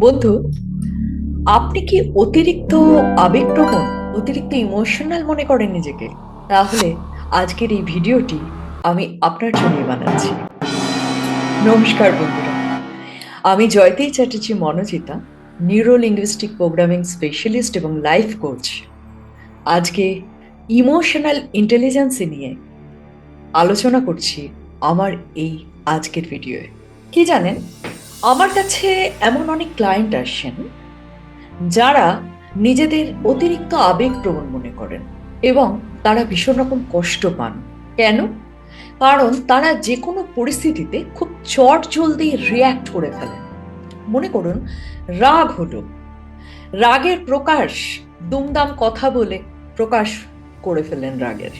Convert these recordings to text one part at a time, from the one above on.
বন্ধু, আপনি কি অতিরিক্ত আবেগপ্রবণ, অতিরিক্ত ইমোশনাল মনে করেন নিজেকে? তাহলে আজকের এই ভিডিওটি আমি আপনার জন্য বানাচ্ছি। নমস্কার বন্ধুরা। আমি Joyeeta Chatterjee Manojita neuro linguistic programming specialist এবং লাইফ কোচ আজকে ইমোশনাল ইন্টেলিজেন্সি নিয়ে আলোচনা করছি আমার এই আজকের ভিডিওয়ে। কি জানেন? আমার কাছে এমন অনেক ক্লায়েন্ট আসেন যারা নিজেদের অতিরিক্ত আবেগপ্রবণ মনে করেন এবং তারা ভীষণ রকম কষ্ট পান। কেন? কারণ তারা যে কোনো পরিস্থিতিতে খুব চট জলদি রিয়্যাক্ট করে ফেলেন। মনে করুন, রাগ হলো। রাগের প্রকাশ, দুমদাম কথা বলে প্রকাশ করে ফেলেন রাগের।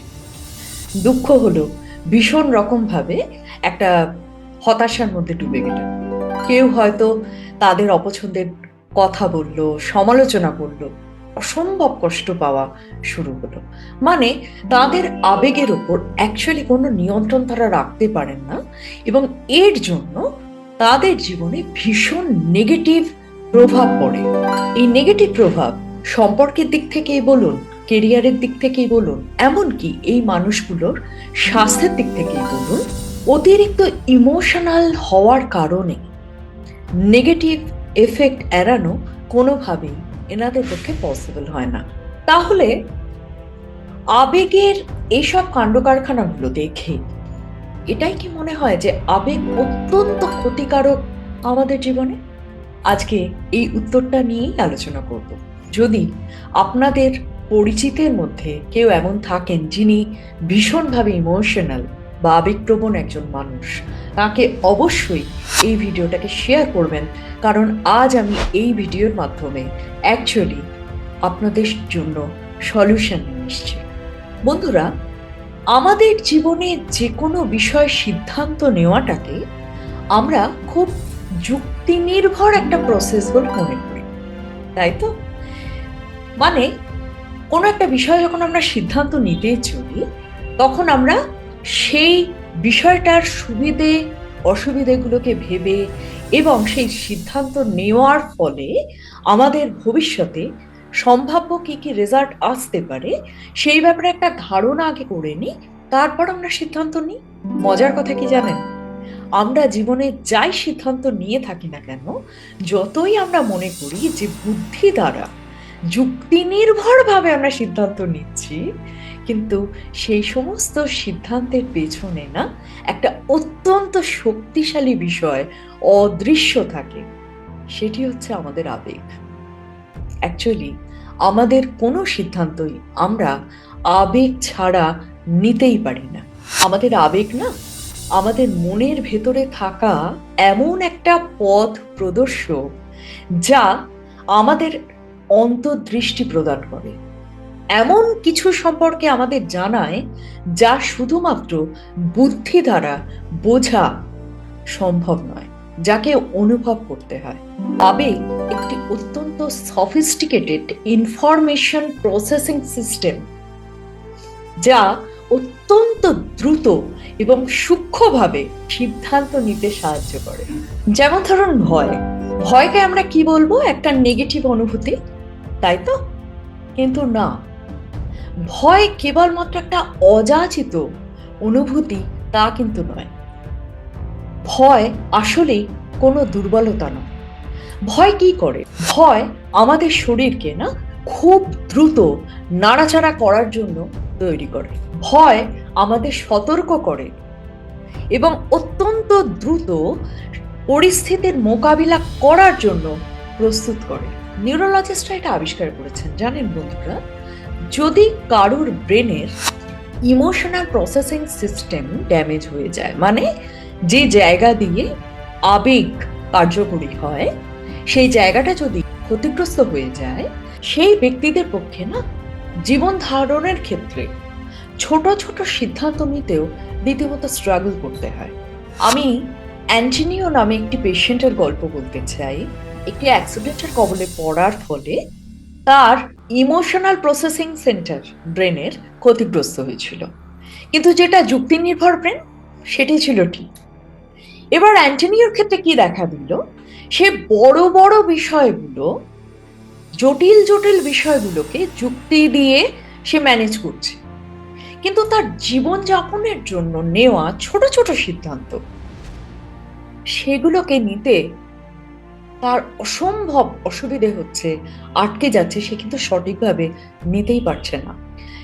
দুঃখ হলো, ভীষণ রকমভাবে একটা হতাশার মধ্যে ডুবে গেলেন। কেউ হয়তো তাদের অপছন্দের কথা বলল, সমালোচনা করল, অসম্ভব কষ্ট পাওয়া শুরু হলো। মানে তাদের আবেগের ওপর অ্যাকচুয়ালি কোনো নিয়ন্ত্রণ তারা রাখতে পারেন না এবং এর জন্য তাদের জীবনে ভীষণ নেগেটিভ প্রভাব পড়ে। এই নেগেটিভ প্রভাব সম্পর্কের দিক থেকেই বলুন কেরিয়ারের দিক থেকেই বলুন, এমনকি এই মানুষগুলোর স্বাস্থ্যের দিক থেকেই বলুন, অতিরিক্ত ইমোশনাল হওয়ার কারণে নেগেটিভ এফেক্ট এড়ানো কোনোভাবেই এনাদের পক্ষে পসিবল হয় না। তাহলে আবেগের এইসব কাণ্ড কারখানাগুলো দেখে এটাই কি মনে হয় যে আবেগ অত্যন্ত ক্ষতিকারক আমাদের জীবনে? আজকে এই উত্তরটা নিয়েই আলোচনা করব। যদি আপনাদের পরিচিতের মধ্যে কেউ এমন থাকেন যিনি ভীষণভাবে ইমোশনাল বা আবেগপ্রবণ একজন মানুষ, তাকে অবশ্যই এই ভিডিওটাকে শেয়ার করবেন। কারণ আজ আমি এই ভিডিওর মাধ্যমে অ্যাকচুয়ালি আপনাদের জন্য সলিউশন নিয়ে এসছি। বন্ধুরা, আমাদের জীবনে যে কোনো বিষয় সিদ্ধান্ত নেওয়াটাকে আমরা খুব যুক্তি নির্ভর একটা প্রসেস বলে মনে করি, তাই তো? মানে কোনো একটা বিষয় যখন আমরা সিদ্ধান্ত নিতে চলি, তখন আমরা সেই বিষয়টার সুবিধে, অসুবিধেগুলোকে ভেবে এবং সেই সিদ্ধান্ত নেওয়ার ফলে আমাদের ভবিষ্যতে সম্ভাব্য কি কি রেজাল্ট আসতে পারে, সেই ব্যাপারে একটা ধারণা আগে করে নিই, তারপর আমরা সিদ্ধান্ত নিই। মজার কথা কি জানেন? আমরা জীবনে যাই সিদ্ধান্ত নিয়ে থাকি না কেন, যতই আমরা মনে করি যে বুদ্ধি দ্বারা যুক্তি নির্ভরভাবে আমরা সিদ্ধান্ত নিচ্ছি কিন্তু সেই সমস্ত সিদ্ধান্তের পেছনে না একটা অত্যন্ত শক্তিশালী বিষয় অদৃশ্য থাকে। সেটি হচ্ছে আমাদের আবেগ। অ্যাকচুয়ালি আমাদের কোনো সিদ্ধান্তই আমরা আবেগ ছাড়া নিতেই পারি না। আমাদের আবেগ না আমাদের মনের ভেতরে থাকা এমন একটা পথ প্রদর্শক যা আমাদের অন্তর্দৃষ্টি প্রদান করে। এমন কিছু সম্পর্কে আমাদের জানায় যা শুধুমাত্র বুদ্ধি দ্বারা বোঝা সম্ভব নয়, যাকে অনুভব করতে হয়। আবেগ একটি অত্যন্ত সফিস্টিকেটেড ইনফরমেশন প্রসেসিং সিস্টেম যা অত্যন্ত দ্রুত এবং সূক্ষ্মভাবে সিদ্ধান্ত নিতে সাহায্য করে। যেমন ধরুন ভয়। ভয়কে আমরা কি বলব? একটা নেগেটিভ অনুভূতি, তাই তো? কিন্তু না। ভয় কেবলমাত্র একটা অযাচিত অনুভূতি, তা কিন্তু নয়। ভয় আসলেই কোনো দুর্বলতা নয়। ভয় কি করে? ভয় আমাদের শরীরকে না খুব দ্রুত নাড়াচাড়া করার জন্য তৈরি করে। ভয় আমাদের সতর্ক করে এবং অত্যন্ত দ্রুত পরিস্থিতির মোকাবিলা করার জন্য প্রস্তুত করে। নিউরোলজিস্টরা এটা আবিষ্কার করেছেন। জানেন বন্ধুরা যদি কারোর ব্রেনের ইমোশনাল প্রসেসিং সিস্টেম ড্যামেজ হয়ে যায় মানে যে জায়গা দিয়ে আবেগ কার্যকরী হয়, সেই জায়গাটা যদি ক্ষতিগ্রস্ত হয়ে যায়, সেই ব্যক্তিদের পক্ষে না, জীবন ধারণের ক্ষেত্রে ছোট ছোট সিদ্ধান্ত নিতেও রীতিমতো স্ট্রাগল করতে হয়। আমি অ্যান্টিনিও নামে একটি পেশেন্টের গল্প বলতে চাই। একটি অ্যাক্সিডেন্টের কবলে পড়ার ফলে তার ইমোশনাল প্রসেসিং সেন্টার ব্রেনের ক্ষতিগ্রস্ত হয়েছিল। কিন্তু যেটা যুক্তি নির্ভর ব্রেন সেটি ছিল ঠিক এবার অ্যান্টনিওর ক্ষেত্রে কি দেখা দিল? সে বড় বড় বিষয়গুলো, জটিল জটিল বিষয়গুলোকে যুক্তি দিয়ে সে ম্যানেজ করছে। কিন্তু তার জীবনযাপনের জন্য নেওয়া ছোট ছোট সিদ্ধান্ত, সেগুলোকে নিতে তার অসম্ভব অসুবিধে হচ্ছে, আটকে যাচ্ছে, সে কিন্তু সঠিকভাবে নিতেই পারছে না।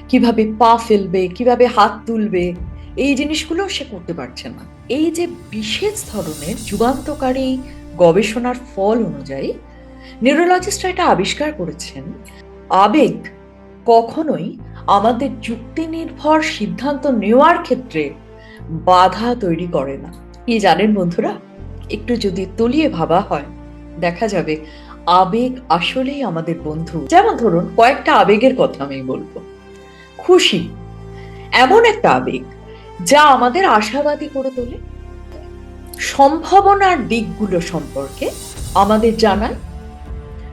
কীভাবে পা ফেলবে, কীভাবে হাত তুলবে, এই জিনিসগুলো সে করতে পারছে না। এই যে বিশেষ ধরনের যুগান্তকারী গবেষণার ফল অনুযায়ী নিউরোলজিস্টরা এটা আবিষ্কার করেছেন, আবেগ কখনোই আমাদের যুক্তি নির্ভর সিদ্ধান্ত নেওয়ার ক্ষেত্রে বাধা তৈরি করে না। কি জানেন বন্ধুরা? একটু যদি তলিয়ে ভাবা হয়। দেখা যাবে। আবেগ আসলেই আমাদের বন্ধু। যেমন ধরুন, কয়েকটা আবেগের কথা আমি বলব। খুশি, এমন একটা আবেগ, যা আমাদের আশাবাদী করে তোলে। সম্ভাবনার দিকগুলো সম্পর্কে আমাদের জানায়।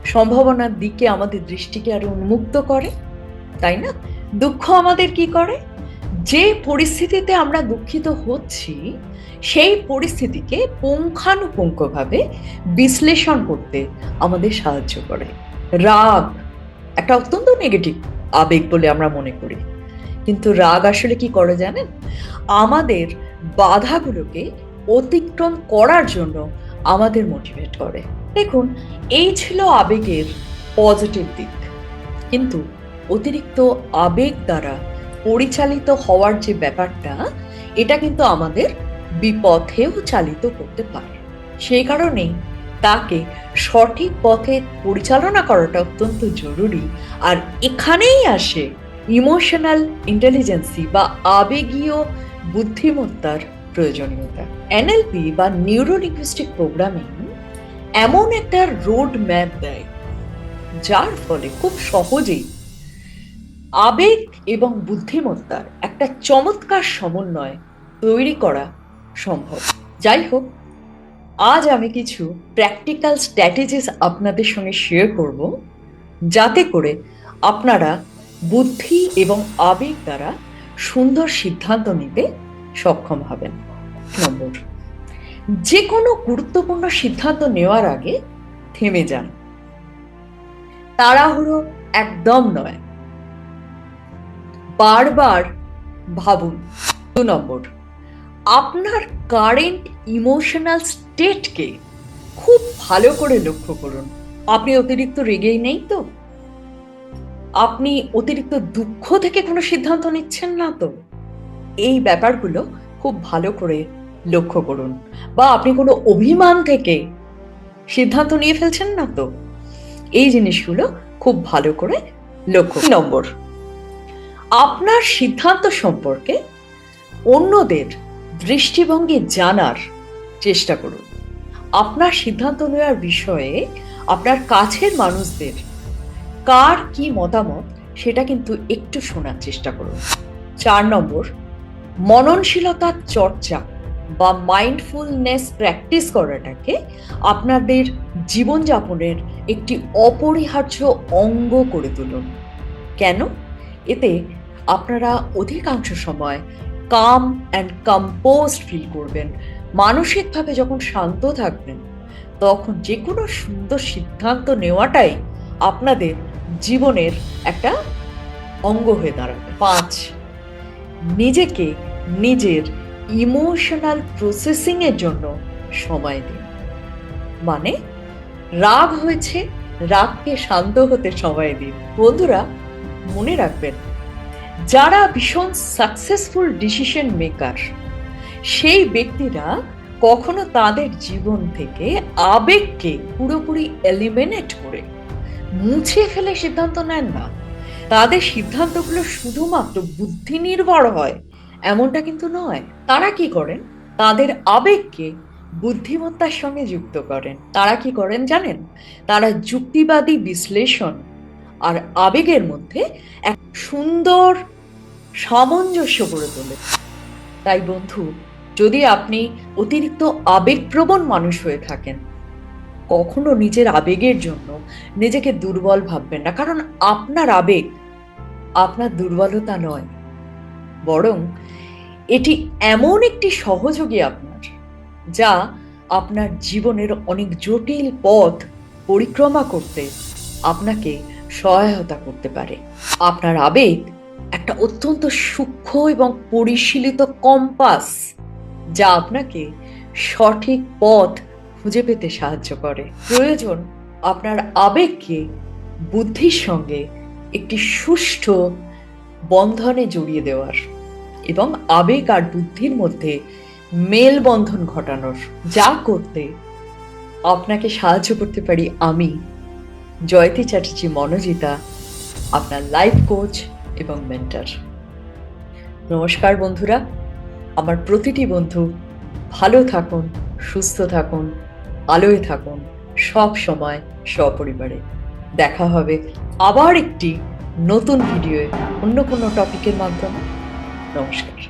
সম্ভাবনার দিকে আমাদের দৃষ্টিকে আরও উন্মুক্ত করে। তাই না? দুঃখ আমাদের কি করে? যে পরিস্থিতিতে আমরা দুঃখিত হচ্ছি, সেই পরিস্থিতিকে পুঙ্খানুপুঙ্খভাবে বিশ্লেষণ করতে আমাদের সাহায্য করে। রাগ একটা অত্যন্ত নেগেটিভ আবেগ বলে আমরা মনে করি। কিন্তু রাগ আসলে কি করে জানেন? আমাদের বাধাগুলোকে অতিক্রম করার জন্য আমাদের মোটিভেট করে। দেখুন, এই ছিল আবেগের পজিটিভ দিক। কিন্তু অতিরিক্ত আবেগ দ্বারা পরিচালিত হওয়ার যে ব্যাপারটা, এটা কিন্তু আমাদের বিপথেও চালিত করতে পারে। সেই কারণেই তাকে সঠিক পথে পরিচালনা করাটা অত্যন্ত জরুরি। আর এখানেই আসে ইমোশনাল ইন্টেলিজেন্সি বা আবেগীয় বুদ্ধিমত্তার প্রয়োজনীয়তা। এনএলপি বা নিউরোলিঙ্গুইস্টিক প্রোগ্রামিং এমন একটা রোড ম্যাপ দেয়, যার ফলে খুব সহজেই আবেগ এবং বুদ্ধিমত্তার একটা চমৎকার সমন্বয় তৈরি করা সম্ভব। যাই হোক, আজ আমি কিছু প্র্যাকটিক্যাল স্ট্র্যাটেজিস আপনাদের সঙ্গে শেয়ার করব, যাতে করে আপনারা বুদ্ধি এবং আবেগ দ্বারা সুন্দর সিদ্ধান্ত নিতে সক্ষম হবেন। নম্বর যে কোনো গুরুত্বপূর্ণ সিদ্ধান্ত নেওয়ার আগে থেমে যান। তাড়াহুড়ো একদম নয়। বারবার ভাবুন। দু নম্বর, আপনার কারেন্ট ইমোশনাল স্টেটকে খুব ভালো করে লক্ষ্য করুন। আপনি অতিরিক্ত রেগেই নেই তো? আপনি অতিরিক্ত দুঃখ থেকে কোনো সিদ্ধান্ত নিচ্ছেন না তো? এই ব্যাপারগুলো খুব ভালো করে লক্ষ্য করুন। বা আপনি কোনো অভিমান থেকে সিদ্ধান্ত নিয়ে ফেলছেন না তো? এই জিনিসগুলো খুব ভালো করে লক্ষ্য নম্বর আপনার সিদ্ধান্ত সম্পর্কে অন্যদের দৃষ্টিভঙ্গি জানার চেষ্টা করুন। আপনার সিদ্ধান্ত নেওয়ার বিষয়ে আপনার কাছের মানুষদের কার কি মতামত সেটা কিন্তু একটু শোনার চেষ্টা করুন। চার নম্বর মননশীলতার চর্চা বা মাইন্ডফুলনেস প্র্যাকটিস করাটাকে আপনাদের জীবনযাপনের একটি অপরিহার্য অঙ্গ করে তুলুন। কেন? এতে আপনারা অধিকাংশ সময় কাম অ্যান্ড কম্পোজড ফিল করবেন। মানসিকভাবে যখন শান্ত থাকবেন, তখন যে কোনো সুন্দর সিদ্ধান্ত নেওয়াটাই আপনাদের জীবনের একটা অঙ্গ হয়ে দাঁড়াবে। পাঁচ, নিজেকে নিজের ইমোশনাল প্রসেসিংয়ের জন্য সময় দিন। মানে রাগ হয়েছে, রাগকে শান্ত হতে সময় দিন। বন্ধুরা, মনে রাখবেন যারা ভীষণ সাকসেসফুল ডিসিশন মেকার সেই ব্যক্তিরা কখনো তাদের জীবন থেকে আবেগকে পুরোপুরি এলিমিনেট করে, মুছে ফেলে সিদ্ধান্ত নেন না। তাদের সিদ্ধান্তগুলো শুধুমাত্র বুদ্ধি নির্ভর হয়, এমনটা কিন্তু নয়। তারা কি করেন? তাদের আবেগকে বুদ্ধিমত্তার সঙ্গে যুক্ত করেন। তারা কি করেন জানেন? তারা যুক্তিবাদী বিশ্লেষণ আর আবেগের মধ্যে এক সুন্দর সামঞ্জস্য গড়ে তোলে। তাই বন্ধু, যদি আপনি অতিরিক্ত আবেগপ্রবণ মানুষ হয়ে থাকেন, কখনো নিজের আবেগের জন্য নিজেকে দুর্বল ভাববেন না। কারণ আপনার আবেগ আপনার দুর্বলতা নয়, বরং এটি এমন একটি সহযোগী আপনার, যা আপনার জীবনের অনেক জটিল পথ পরিক্রমা করতে আপনাকে সহায়তা করতে পারে। আপনার আবেগ একটা অত্যন্ত সূক্ষ্ম এবং পরিশীলিত কম্পাস যা আপনাকে সঠিক পথ খুঁজে পেতে সাহায্য করে। প্রয়োজন আপনার আবেগকে বুদ্ধির সঙ্গে একটি সুষ্ঠু বন্ধনে জড়িয়ে দেওয়ার এবং আবেগ আর বুদ্ধির মধ্যে মেলবন্ধন ঘটানোর। যা করতে আপনাকে সাহায্য করতে পারি আমি। জয়তী চ্যাটার্জি মনোজিতা, আপনার লাইফ কোচ এবং মেন্টার নমস্কার বন্ধুরা, আমার প্রতিটি বন্ধু ভালো থাকুন, সুস্থ থাকুন, আলোয় থাকুন, সব সময়, সপরিবারে। দেখা হবে আবার একটি নতুন ভিডিওয়ে অন্য কোনো টপিকের মাধ্যমে। নমস্কার।